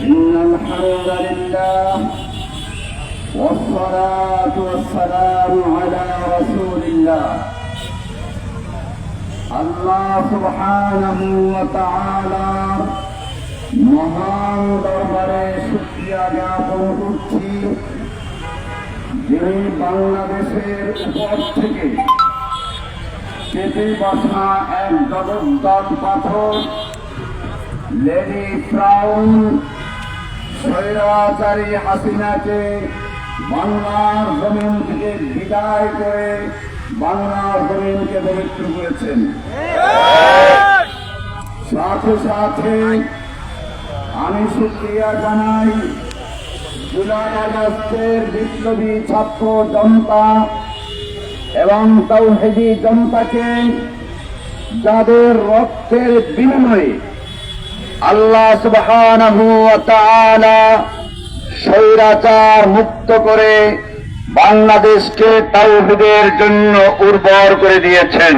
إن الحمد لله والصلاة والسلام على رسول الله আল্লাহ সুবহানাহু ওয়া তাআলা মহান দরবারে শুকরিয়া জ্ঞাপন করছি যিনি বাংলাদেশের উপর থেকে চেপে বসা এক জগদ্দল পাথর লেডি ফ্রাউন স্বৈরাচারী হাসিনাকে বাংলার জমিন থেকে বিদায় করে বাংলার জমিনকে পবিত্র করেছেন। সাথে সাথে আমি সুক্রিয়া জানাই জুলাই আগস্টের বিপ্লবী ছাত্র জনতা এবং তৌহেদি জনতাকে যাদের রক্তের বিনিময়ে আল্লাহ তাআলা স্বৈরাচার মুক্ত করে বাংলাদেশকে তাওহীদের জন্য উর্বর করে দিয়েছেন।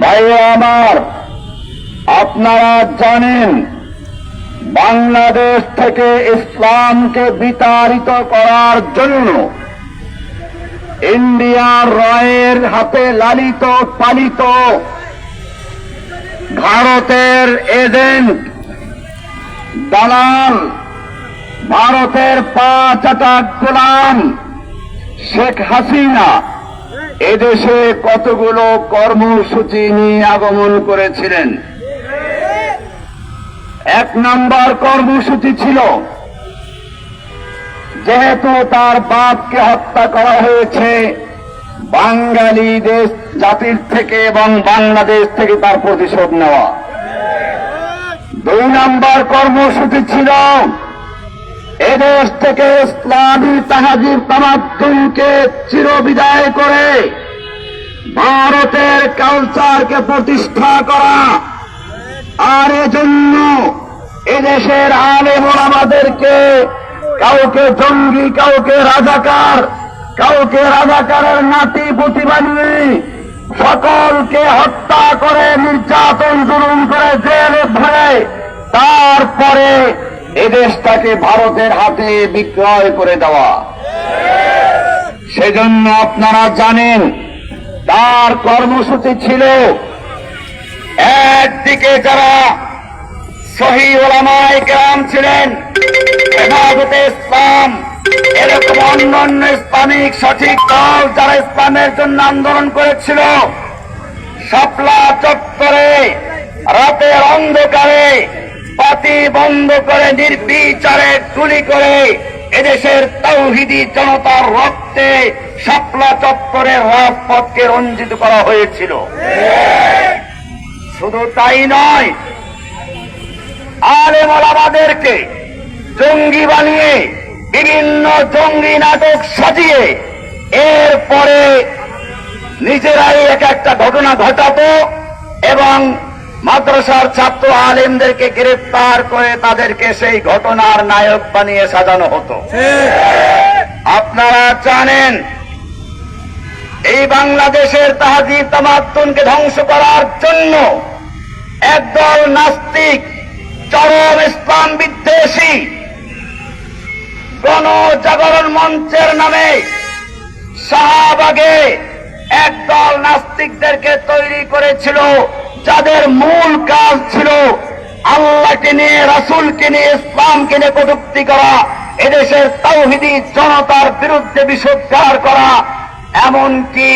ভাই আমার, আপনারা জানেন, বাংলাদেশ থেকে ইসলামকে বিতাড়িত করার জন্য ইন্ডিয়ার রয়ের হাতে লালিত, পালিত ভারতের এজেন্ট দালাল, ভারতের পা চাটা গোলাম শেখ হাসিনা। এদেশে কতগুলো কর্মসূচি নিয়ে আগমন করেছিলেন? এক নম্বর কর্মসূচি ছিল, যেহেতু তার বাপকে হত্যা করা হয়েছে বাঙালি দেশ জাতির থেকে এবং বাংলাদেশ থেকে তার প্রতিশোধ নেওয়া। দুই নম্বর কর্মসূচি ছিল এদেশ থেকে ইসলামী তাহাজির তামাদ্দুনকে চিরবিদায় করে ভারতের কালচারকে প্রতিষ্ঠা করা। আর এজন্য এদেশের আলেম আমাদেরকে কাউকে জঙ্গি, কাউকে রাজাকার কাউকে রাজাকারের নাতি পুঁতি বানিয়ে সকলকে হত্যা করে নির্যাতন জুলুম করে জেলে ভরে তারপরে এদেশটাকে ভারতের হাতে বিক্রয় করে দেওয়া। সেজন্য আপনারা জানেন, তার কর্মসূচি ছিল একদিকে যারা সহি ওলামায় গ্রাম ছিলেন ইসলাম এরকম অন্য অন্য ইসলামিক সঠিক দল যারা ইসলামের জন্য আন্দোলন করেছিল, শাপলা চত্বরে, রাতের অন্ধকারে, পাতি বন্ধ করে, নির্বিচারে গুলি করে এদেশের তৌহিদি জনতার রক্তে শাপলা চত্বরে রাজপথকে রঞ্জিত করা হয়েছিল। শুধু তাই নয়, আলেম আমাদেরকে জঙ্গি বানিয়ে বিভিন্ন জঙ্গি নাটক সাজিয়ে এরপরে নিজেরাই এক একটা ঘটনা ঘটাত এবং মাদ্রাসার ছাত্র আলেমদেরকে গ্রেফতার করে তাদেরকে সেই ঘটনার নায়ক বানিয়ে সাজানো হতো। আপনারা জানেন, এই বাংলাদেশের তাহাজির তামাত্তুনকে ধ্বংস করার জন্য একদল নাস্তিক, চরম ইসলাম বিদ্বেষী গণজাগরণ মঞ্চের নামে শাহবাগে একদল নাস্তিকদেরকে তৈরি করেছিল, যাদের মূল কাজ ছিল আল্লাহকে নিয়ে, রাসুলকে নিয়ে, ইসলামকে নিয়ে কটুক্তি করা, এদেশের তৌহিদি জনতার বিরুদ্ধে বিষোদ্গার করা, এমনকি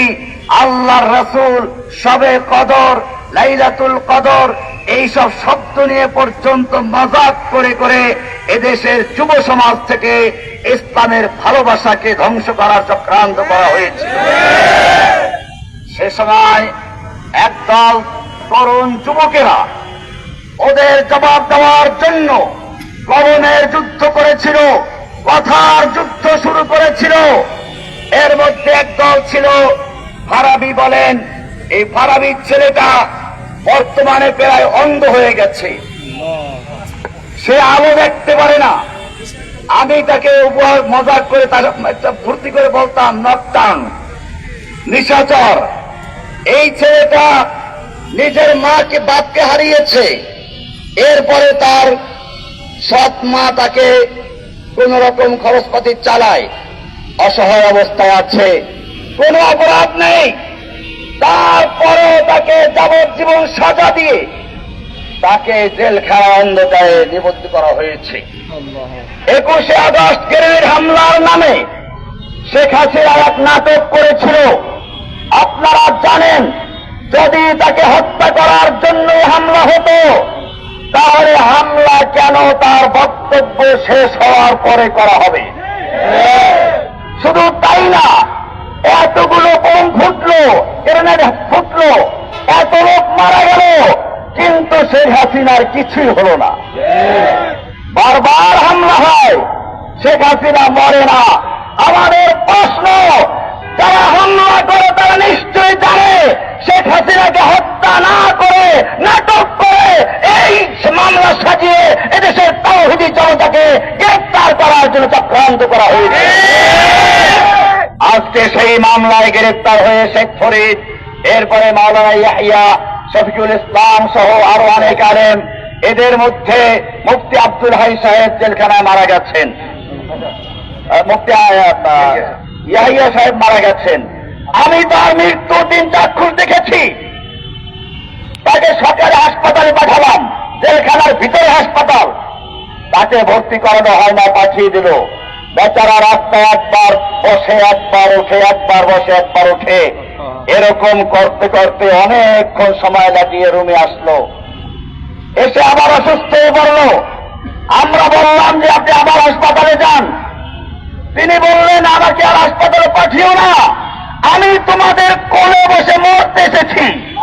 আল্লাহর রাসুল সবে কদর, লাইলাতুল কদর এইসব শব্দ নিয়ে পর্যন্ত মজাক করে করে এদেশের যুব সমাজ থেকে ইসলামের ভালোবাসাকে ধ্বংস করার চক্রান্ত করা হয়েছিল। সে সময় একদল তরুণ যুবকেরা ওদের জবাব দেওয়ার জন্য কলমের যুদ্ধ করেছিল, কথার যুদ্ধ শুরু করেছিল। এর মধ্যে একদল ছিল, ফারাবি বলেন, এই ফারাবির ছেলেটা বর্তমানে প্রায় অন্ধ হয়ে গেছে। সে আলো দেখতে পারে না। আমি তাকে উপহার, মজাক করে তার ভর্তি করে বলতাম নকটান নিশাচর, এই ছেলেটা নিজের মাকে, বাপকে হারিয়েছে। এরপরে তার সৎ মা তাকে কোন রকম খরচপাতি চালায়, অসহায় অবস্থায় আছে। কোনো অপরাধ নেই। তারপরে তাকে যাবজ্জীবন সাজা দিয়ে তাকে জেলখানা অন্ধকারে নিবদ্ধ করা হয়েছে। একুশে আগস্ট গ্রেনেড হামলার নামে শেখ হাসিনা এক নাটক করেছিল। আপনারা জানেন, যদি তাকে হত্যা করার জন্য হামলা হতো, তাহলে হামলা কেন তার বক্তব্য শেষ হওয়ার পরে করা হবে? হাসিনার কিছুই হলো না। বারবার হামলা হয়, শেখ হাসিনা মরে না। আমাদের প্রশ্ন, যারা হামলা করে তারা নিশ্চয়ই জানে শেখ হাসিনাকে হত্যা না করে, নাটক করে এই মামলা সাজিয়ে এদেশের তাওহিদি জনতাকে গ্রেপ্তার করার জন্য চক্রান্ত করা হয়েছে। আজকে সেই মামলায় গ্রেপ্তার হয়ে শেখ ফরিদ, এরপরে মাওলানা ইয়াহিয়া শফিকুল ইসলাম সহ আরও অনেক আলেম এদের মধ্যে মুফতি আব্দুল হাই সাহেব জেলখানায় মারা গেছেন। মুফতি ইয়াহিয়া সাহেব মারা গেছেন। আমি তার মৃত্যু দিন চাক্ষুষ দেখেছি। তাকে সরকারি হাসপাতালে পাঠালাম, জেলখানার ভিতরে হাসপাতাল। তাকে ভর্তি করানো হয় না, পাঠিয়ে দিল। বেচারা রাস্তায় একবার বসে, একবার উঠে, একবার বসে, একবার উঠে। এরকম করতে করতে অনেকক্ষণ সময় লাগিয়ে রুমে আসলো। এসে আবার অসুস্থ হয়ে পড়ল। আমরা বললাম যে, আপনি আবার হাসপাতালে যান। তিনি বললেন, আমাকে আর হাসপাতালে পাঠিও না। আমি তোমাদের কোলে বসে মরতে এসেছি।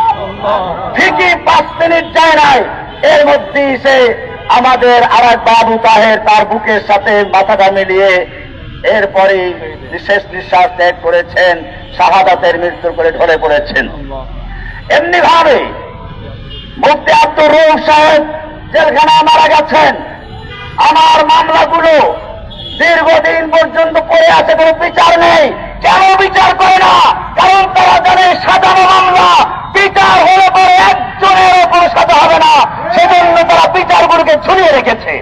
ঠিকই পাঁচ মিনিট যায় নাই। এর মধ্যেই সে আমাদের আর এক বাবু তাহের তার বুকের সাথে মাথাটা মিলিয়ে এরপরে শেষ নিঃশ্বাস ত্যাগ করেছেন, শাহাদাতের মৃত্যু করে ঢলে পড়েছেন। এমনি ভাবে মুফতি আব্দুর রৌফ সাহেব জেলখানায় মারা গেছেন। আমার মামলাগুলো দীর্ঘদিন পর্যন্ত পড়ে আছে, কোনো বিচার নেই। কেন বিচার করে না? কারণ তারা জানে সাজানো মামলা, বিচার হলে পরে একজনের ওপর সাজা হবে না সেজন্য তারা বিচারগুলোকে ঝুলিয়ে রেখেছে।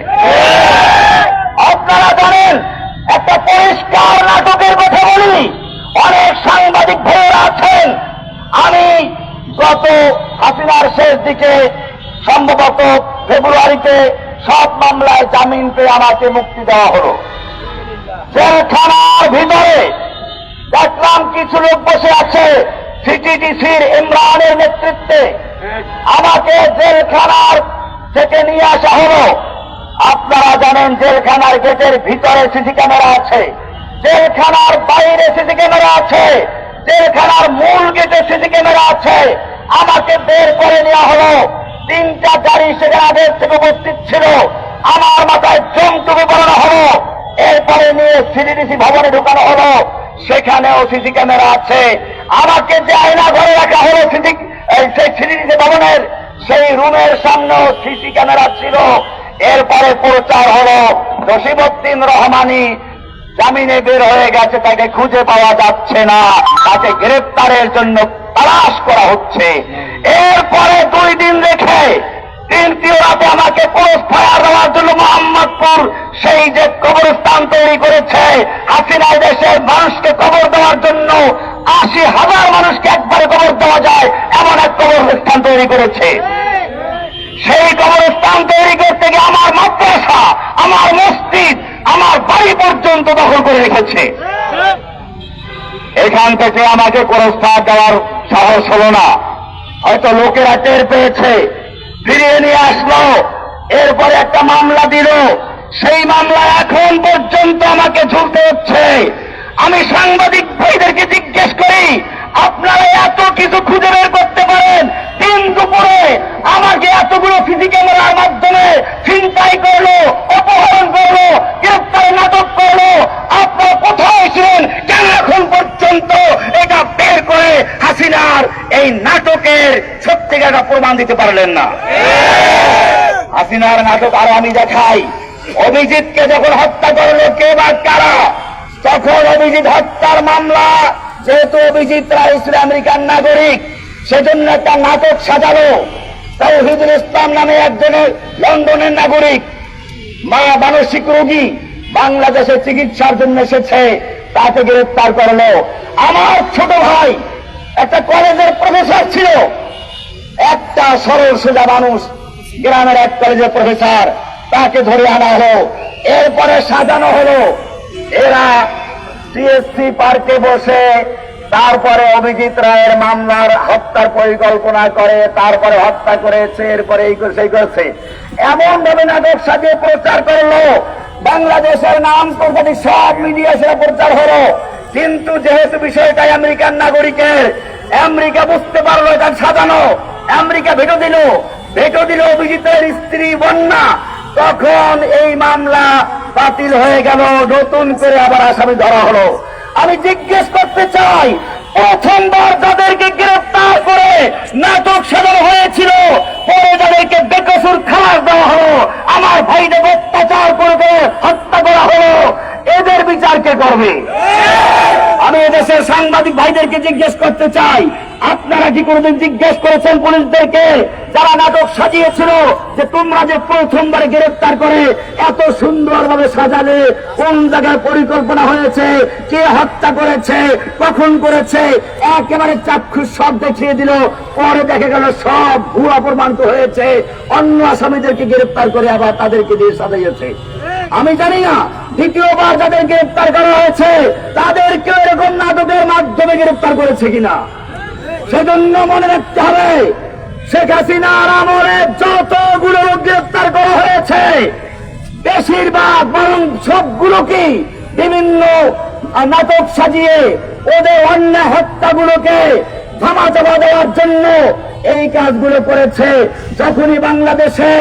আপনারা জানেন, একটা পরিষ্কার নাটকের কথা বলি, অনেক সাংবাদিক ভাইয়েরা আছেন। আমি গত হাসিনার শেষ দিকে সম্ভবত ফেব্রুয়ারিতে সব মামলায় জামিন পেয়ে আমাকে মুক্তি দেওয়া হলো। জেলখানার ভিতরে দেখলাম কিছু লোক বসে আছে সিটিডিসির ইমরানের নেতৃত্বে। আমাকে জেলখানার থেকে নিয়ে আসা হলো। আপনারা জানেন জেলখানার গেটের ভিতরে সিসি ক্যামেরা আছে। জেলখানার বাইরে সিসি ক্যামেরা আছে। জেলখানার মূল গেটে সিসি ক্যামেরা আছে। আমাকে বের করে নেওয়া হলো। তিনটা গাড়ি সেখানে আগের থেকে উপস্থিত ছিল। আমার মাথায় জমটুকু পড়ানো হলো। এরপরে নিয়ে সিডিডিসি ভবনে ঢুকানো হলো। সেখানেও সিসি ক্যামেরা আছে। আমাকে যে আয়না ঘরে রাখা হলো এই সেই সিডিডিসি ভবনের সেই রুমের সামনেও সিসি ক্যামেরা ছিল। এরপরে প্রচার হলো জসিমুদ্দিন রহমানি জামিনে বের হয়ে গেছে, তাকে খুঁজে পাওয়া যাচ্ছে না। তাকে গ্রেপ্তারের জন্য তালাশ করা হচ্ছে। এরপরে দুই দিন রেখে তৃতীয় রাতে আমাকে ক্রস ফায়ার দেওয়ার জন্য মোহাম্মদপুর সেই যে কবরস্থান তৈরি করেছে হাসিনা দেশের মানুষকে কবর দেওয়ার জন্য আশি হাজার মানুষকে একবারে কবর দেওয়া যায়, এমন এক কবরস্থান তৈরি করেছে। সেই কবরস্থান তৈরি করতে গিয়ে আমার মাদ্রাসা, আমার মসজিদ, আমার বাড়ি পর্যন্ত দখল করে রেখেছে। এখান থেকে আমাকে কবরস্থান দেওয়ার সাহস হলো না। হয়তো লোকেরা টের পেয়েছে। ফিরিয়ে নিয়ে আসলো। এরপরে একটা মামলা দিল। সেই মামলা এখন পর্যন্ত আমাকে ঝুলতে হচ্ছে। আমি সাংবাদিক ভাইদেরকে জিজ্ঞেস করি, আপনারা এত কিছু খুঁজে বের করতে পারেন? দিন দুপুরে আমাকে এতগুলো সিসি ক্যামেরার মাধ্যমে চিন্তাই করল, অপহরণ করল, গ্রেপ্তার নাটক করল। আপনারা কোথায় ছিলেন? কেন এখন পর্যন্ত এটা বের করে হাসিনার এই নাটকের সত্যিকারটা প্রমাণ দিতে পারলেন না? হাসিনার নাটক আরও আমি দেখাই। অভিজিৎকে যখন হত্যা করল, কে বা কারা? তখন অভিজিৎ হত্যার মামলা, যেহেতু অভিজিৎ রায় ইসলাম আমেরিকান নাগরিক, সেজন্য একটা নাটক সাজালো। তাওহিদুল ইসলাম নামে একজনের লন্ডনের নাগরিক। মা মানসিক রোগী বাংলাদেশে চিকিৎসার জন্য এসেছে, তাকে গ্রেফতার করল। আমার ছোট ভাই একটা কলেজের প্রফেসর ছিল। একটা সরল সোজা মানুষ, গ্রামের এক কলেজের প্রফেসর, তাকে ধরে আনা হলো। এরপরে সাজানো হলো এরা সিএসসি পার্কে বসে তারপরে অভিজিৎ রায়ের মামলার হত্যার পরিকল্পনা করে, তারপরে হত্যা করেছে এরপরে এই এই করেছে। এমন ভাবে নাটক সাজিয়ে প্রচার করল। বাংলাদেশের নাম প্রজাতি সব মিডিয়া সেটা প্রচার হলো। কিন্তু যেহেতু বিষয়টা আমেরিকান নাগরিকের, আমেরিকা বুঝতে পারল এটা সাজানো। আমেরিকা ভেটো দিল। ভেটো দিল অভিজিতের স্ত্রী বন্যা। তখন এই মামলা বাতিল হয়ে গেল, নতুন করে আবার আসামি ধরা হলো। আমি জিজ্ঞেস করতে চাই, প্রথমবার তাদেরকে গ্রেফতার করে নাটক সাজানো হয়েছিল, পরে যাদেরকে বেকসুর খালাস দেওয়া হলো, আমার ভাইদের অত্যাচার করে হত্যা করা হলো। এদের বিচার কে করবে? আমি এদেশের সাংবাদিক ভাইদেরকে জিজ্ঞেস করতে চাই, আপনারা কি কোনোদিন জিজ্ঞেস করেছেন পুলিশদেরকে? যারা নাটক সাজিয়েছিল যে তোমরা যে প্রথমবার গ্রেফতার করে, এত সুন্দরভাবে সাজালে কোন জায়গায় পরিকল্পনা হয়েছে, কে হত্যা করেছে, কখন করেছে, একেবারে চাক্ষুষ সব দেখিয়ে দিল, পরে দেখা গেল সব ভুয়া প্রমাণিত হয়েছে, অন্য আসামিদেরকে গ্রেফতার করে আবার তাদেরকে দিয়ে সাজাইয়েছে। আমি জানি না, দ্বিতীয়বার যাদের গ্রেফতার করা হয়েছে তাদেরকে এরকম নাটকের মাধ্যমে গ্রেফতার করেছে কিনা? সেজন্য মনে রাখতে হবে, শেখ হাসিনার আমলে যতগুলো লোক গ্রেফতার করা হয়েছে, বেশিরভাগ বরং সবগুলোকে বিভিন্ন নাটক সাজিয়ে ওদের অন্য হত্যাগুলোকে ধামাচাপা দেওয়ার জন্য এই কাজগুলো করেছে। যখনই বাংলাদেশে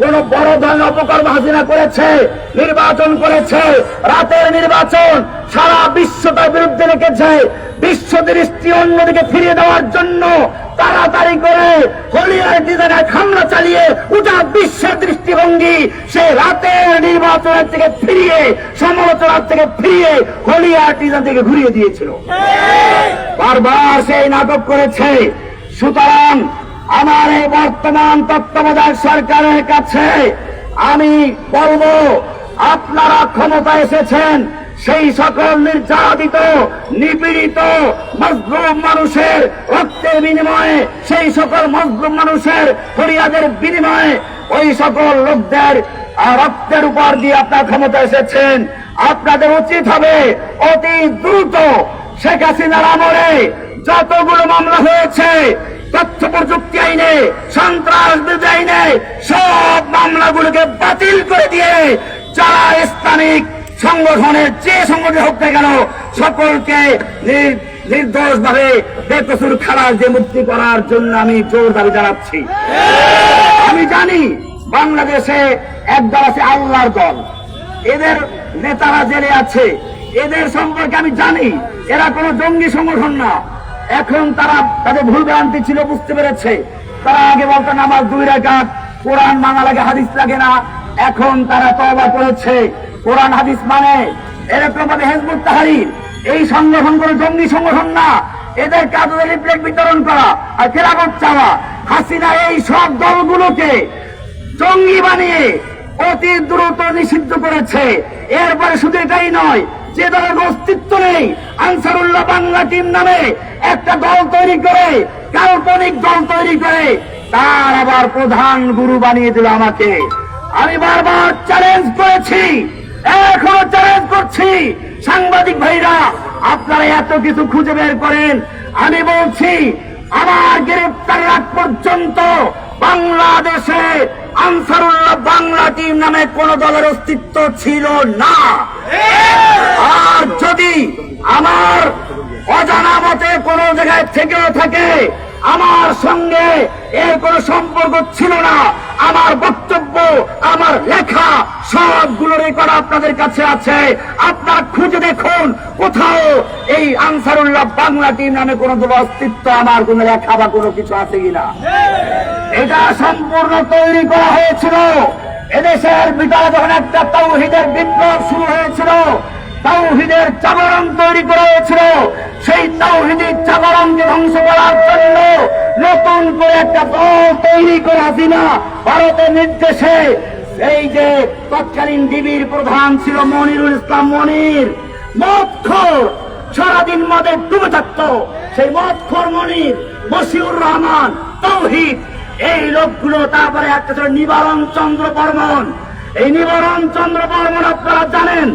কোন বড় ধরনের অপকর্ম হাসিনা করেছে, নির্বাচন করেছে, রাতের নির্বাচন সারা বিশ্ব তার বিরুদ্ধে রেখেছে বিশ্ব দৃষ্টি অন্যদিকে ফিরিয়ে দেওয়ার জন্য তাড়াতাড়ি করে হলিয়ার ডিজাইনের হামলা চালিয়ে গোটা বিশ্বের দৃষ্টিভঙ্গি সে রাতের নির্বাচনের থেকে ফিরিয়ে, সমালোচনার থেকে ফিরিয়ে হলিয়ার ডিজাইন থেকে ঘুরিয়ে দিয়েছিল। বারবার সেই নাটক করেছে। সুতরাং আমার এই বর্তমান তত্ত্বাবধায়ক সরকারের কাছে আমি বলব, আপনারা ক্ষমতা এসেছেন সেই সকল নির্যাতিত, নিপীড়িত মজলুম মানুষের রক্তের বিনিময়ে, সেই সকল মজলুম মানুষের ফরিয়াদের বিনিময়ে ওই সকল লোকদের রক্তের উপর দিয়ে আপনার ক্ষমতা এসেছেন। আপনাদের উচিত হবে অতি দ্রুত শেখ হাসিনার আমলে যতগুলো মামলা হয়েছে, তথ্য প্রযুক্তি আইনে, সন্ত্রাস আইনে, সব মামলাগুলোকে বাতিল করে দিয়ে যারা ইসলামিক সংগঠনের যে সংগঠন হোক না কেন, সকলকে নির্দোষ ভাবে বেকসুর খালাস দিয়ে মুক্তি করার জন্য আমি জোর দাবি জানাচ্ছি। আমি জানি বাংলাদেশে এক দল আছে আল্লাহর দল। এদের নেতারা জেলে আছে। এদের সম্পর্কে আমি জানি। এরা কোনো জঙ্গি সংগঠন না। এখন তারা তাদের ভুল ভ্রান্তি ছিল, বুঝতে পেরেছে। তারা আগে বলতো, নামাজ দুই রাকাত, কোরআন মানা লাগে, হাদিস লাগে না। এখন তারা তবা করেছে। কোরআন, হাদিস মানে? এরকম ভাবে হেজবুত তাহারির। এই সংগঠন করে জঙ্গি সংগঠন না। এদের কাজ লিফলেট বিতরণ করা আর খেলাফত চাওয়া। হাসিনা এই সব দলগুলোকে জঙ্গি বানিয়ে অতি দ্রুত নিষিদ্ধ করেছে। এরপরে শুধু এটাই নয়, যে দলের অস্তিত্ব নেই, আনসারুল্লাহ বাংলা টিম নামে একটা দল তৈরি করে, কাল্পনিক দল তৈরি করে, তার আবার প্রধান গুরু বানিয়ে দিল আমাকে। আমি বারবার চ্যালেঞ্জ করেছি। এখনও চ্যালেঞ্জ করছি। সাংবাদিক ভাইরা, আপনারা এত কিছু খুঁজে বের করেন। আমি বলছি, আমার গ্রেপ্তারের আগ পর্যন্ত বাংলাদেশে আনসারুল্লাহ বাংলা টিম নামে কোন দলের অস্তিত্ব ছিল না। আর যদি আমার অজানা মতে কোন জায়গায় থেকেও থাকে, আমার সঙ্গে এর কোনো সম্পর্ক ছিল না আমার বক্তব্য, আমার লেখা সবগুলো রেকর্ড আপনাদের কাছে আছে। আপনার খুঁজে দেখুন কোথাও এই আনসারুল্লাহ বাংলা টিম নামে কোনো দল অস্তিত্ব আমার কোনো লেখা বা কোনো কিছু আছে কিনা। এটা সম্পূর্ণ তৈরি করা হয়েছিল। এদেশের ভিতরে যখন একটা তৌহিদের বিপ্লব শুরু হয়েছিল। তাওহিদের জাগরণ তৈরি করা হয়েছিল। সেই তাওহিদি জাগরণকে ধ্বংস করার জন্য নতুন করে একটা দল তৈরি করে হাসিনা ভারতের নির্দেশে এই যে তৎকালীন ডিবির প্রধান ছিল মনিরুল ইসলাম মনির মৎখর সারাদিন মদের ডুবে থাকতো। সেই মৎখর মনির বসিউর রহমান, তৌহিদ, এই লোকগুলো তারপরে একটা ছিল নিবারণ চন্দ্র বর্মন। এই নিবারণ চন্দ্র বর্মন আপনারা জানেন,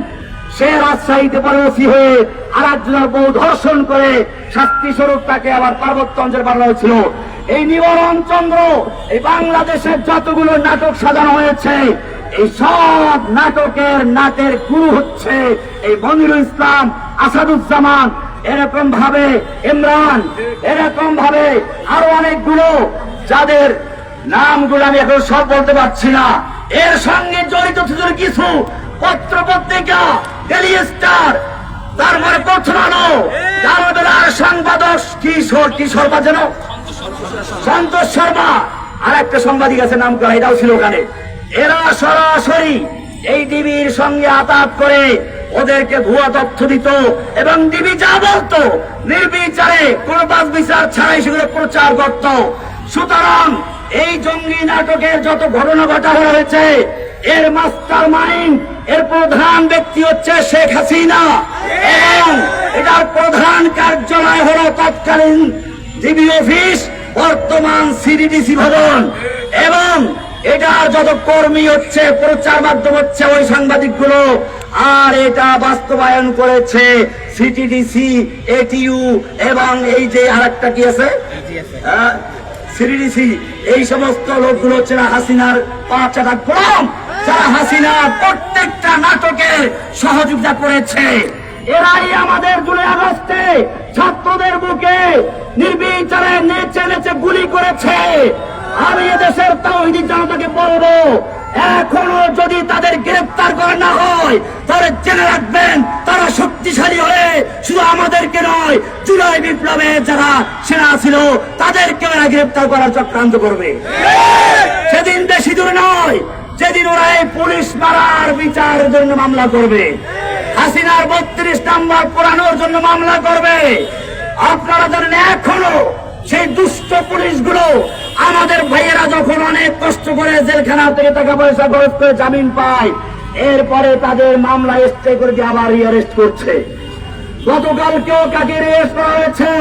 সে রাজশাহীতে পরবর্তী হয়ে আর একজনের বউ ধর্ষণ করে শাস্তি স্বরূপ তাকে আবার পার্বত্য অঞ্চল বানানো হয়েছিল। এই নিবারণ চন্দ্র, এই বাংলাদেশের যতগুলো নাটক সাজানো হয়েছে, এই সব নাটকের নাটের গুরু হচ্ছে এই মনিরুল ইসলাম আসাদুজ্জামান। এরকম ভাবে ইমরান এরকম ভাবে আরও অনেকগুলো যাদের নামগুলো আমি এখন সব বলতে পারছি না। এর সঙ্গে জড়িত কিছু পত্র পত্রিকা ডেলি স্টার তারপরে প্রথম আলো। দারোদার সংবাদক কিশোর কিশোর বা যেন? সন্তোষ শর্মা। আর একটা সাংবাদিক আছে, নাম করা, এটাও ছিল ওখানে। এরা সরাসরি এই ডিবির সঙ্গে আতাত করে ওদেরকে ভুয়া তথ্য দিত এবং ডিবি যা বলতো, নির্বিচারে কোন বাস বিচার ছাড়াই সেগুলো প্রচার করত। সুতরাং এই জঙ্গি নাটকের যত ঘটনা ঘটা হয়েছে এর মাস্টার মাইন্ড, এর প্রধান ব্যক্তি হচ্ছে শেখ হাসিনা। এবং এটার প্রধান কার্যালয় হলো তৎকালীন ডিবি অফিস, বর্তমান সিডিডিসি ভবন। এবং এটার যত কর্মী হচ্ছে, প্রচার মাধ্যম হচ্ছে ওই সাংবাদিকগুলো। আর এটা বাস্তবায়ন করেছে সিটিডিসি, এটিইউ এবং এই যে আরেকটা কি আছে? সিডিডিসি। এই সমস্ত লোকগুলো হচ্ছে হাসিনার পাঁচ কম যারা হাসিনার প্রত্যেকটা নাটকে সহযোগিতা করেছে। এরাই আমাদের জুলাই আগস্টে ছাত্রদের বুকে নির্বিচারে নেচে নেচে গুলি করেছে। আমি এদেশের তাহিদি জনতাকে বলব এখনও যদি তাদের গ্রেফতার করা না হয় তাহলে জেনে রাখবেন তারা শক্তিশালী হয়ে শুধু আমাদেরকে নয় জুলাই বিপ্লবে যারা সেনা ছিল তাদেরকে গ্রেফতার করার চক্রান্ত করবে। সেদিন বেশি দূর নয় যেদিন ওরা এই পুলিশ মারার বিচারের জন্য মামলা করবে, হাসিনার বত্রিশ নাম্বার পোড়ানোর জন্য মামলা করবে, আপনারা জানেন এখনও সেই দুষ্ট পুলিশগুলো আমাদের ভাইয়েরা যখন অনেক কষ্ট করে জেলখানা থেকে টাকা পয়সা খরচ করে জামিন পায়, এরপরে তাদের মামলা স্টে করে দিয়ে আবার রিয়ারেস্ট করছে। গতকালকেও কাকে রেস্ট করা হয়েছে?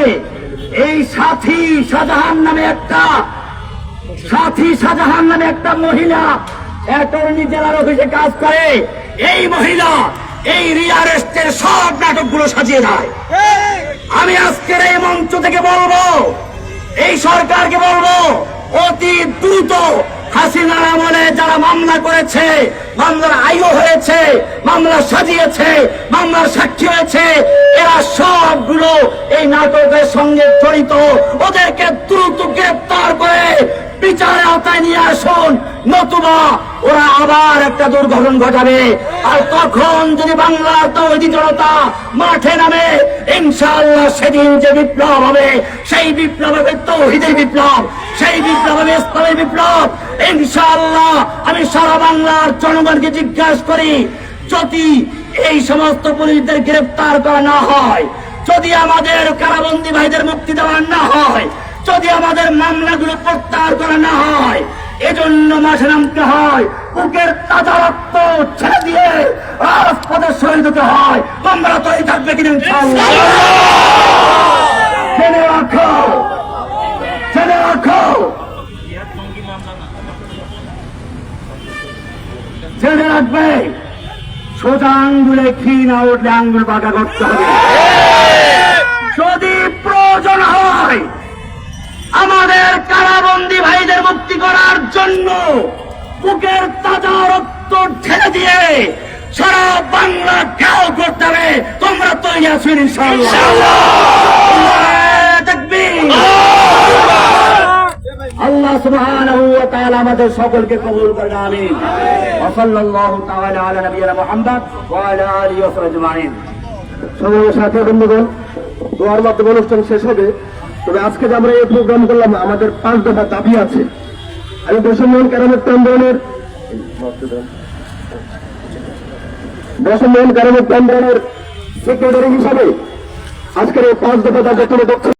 এই সাথী শাহজাহান নামে একটা, সাথী শাহজাহান নামে একটা মহিলা অ্যাটর্নি জেলার অফিসে কাজ করে। এই মহিলা এই রিয়ারেস্টের সব নাটকগুলো সাজিয়ে দেয়। আমি আজকের এই মঞ্চ থেকে বলব, এই সরকারকে বলব, অতি দ্রুত হাসিনার আমলে যারা মামলা করেছে, মামলার আয়ু হয়েছে, মামলা সাজিয়েছে, মামলার সাক্ষী হয়েছে, এরা সবগুলো এই নাটকের সঙ্গে জড়িত। ওদেরকে দ্রুত গ্রেপ্তার করে বিচারে আওতায় নিয়ে আসুন। নতুবা ওরা আবার একটা দুর্ঘটন ঘটাবে। আর তখন যদি বাংলার তৈরি জনতা মাঠে নামে, ইনশাআল্লাহ সেদিন যে বিপ্লব হবে, সেই বিপ্লব হবে তৌহিদের বিপ্লব, সেই বিপ্লব হবে ইসলামের বিপ্লব। ইনশাআল্লাহ আমি সারা বাংলার জনগণকে জিজ্ঞাসা করি, যদি এই সমস্ত পুলিশদের গ্রেফতার করা না হয়, যদি আমাদের কারাবন্দী ভাইদের মুক্তি দেওয়া না হয়, যদি আমাদের মামলাগুলো প্রত্যাহার করা না হয় এজন্য মাঠে নামতে হয়। বুকের তাজা রক্ত ছেড়ে দিয়ে রাজপথে শহীদ হতে হয়। তোমরা তৈরি থাকবে কিনা জেনে রাখো। জেনে রাখো। জেনে রাখবে। সোজা আঙ্গুলে খি না উঠলে আঙ্গুল বাঁকা করতে হবে। যদি প্রয়োজন হয় আমাদের কারাবন্দী ভাইদের মুক্তি করার জন্য বুকের তাজা রক্ত ঢেলে দিয়ে সারা বাংলা ঘাও করতে হবে। তোমরা তৈরি আছো ইনশাআল্লাহ। আল্লাহ সুবহানাহু ওয়া তাআলা আমাদের সকলকে কবুল করেন, আমিন। ওয়া সাল্লাল্লাহু তাআলা আলা নবিয়িনা মুহাম্মদ ওয়া আলা আলিহি ওয়া সাহবিহি আজমাইন। সাথে বন্ধুগণ, দোয়ার মাধ্যমে অনুষ্ঠান শেষ হবে। তবে আজকে যে আমরা এই প্রোগ্রাম করলাম, আমাদের পাঁচ দফা দাবি আছে। আমি বৈষম্যন কেরামত আন্দোলনের বৈষম্যন কেরামত আন্দোলনের সেক্রেটারি হিসাবে আজকের এই পাঁচ দফা দাবি